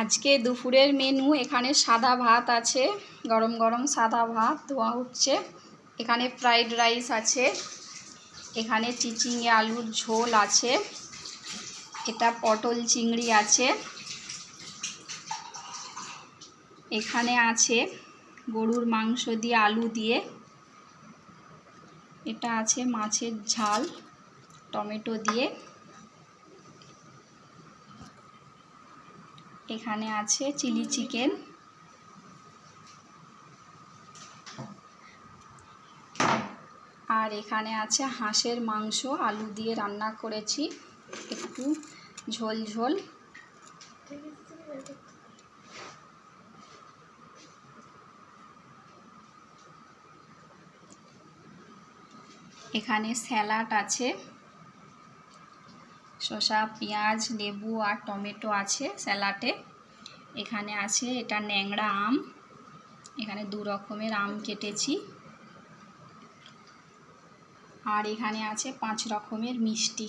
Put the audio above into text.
আজকে দুপুরের মেনু এখানে সাদা ভাত আছে, গরম গরম সাদা ভাত, ধোয়া হচ্ছে এখানে ফ্রাইড রাইস আছে, এখানে চিচিঙে আলুর ঝোল আছে, এটা পটল চিংড়ি আছে। এখানে আছে গরুর মাংস দিয়ে আলু দিয়ে, এটা আছে মাছের ঝাল, টমেটো দিয়ে। এখানে আছে চিলি চিকেন। আর এখানে আছে হাঁসের মাংস, আলু দিয়ে রান্না করেছি। একটু ঝোল ঝোল। এখানে স্যালাড আছে। শসা, পেঁয়াজ, লেবু আর টমেটো আছে স্যালাডে। এখানে আছে এটা ন্যাংড়া আম। এখানে দু রকমের আম কেটেছি। আর এখানে আছে পাঁচ রকমের মিষ্টি।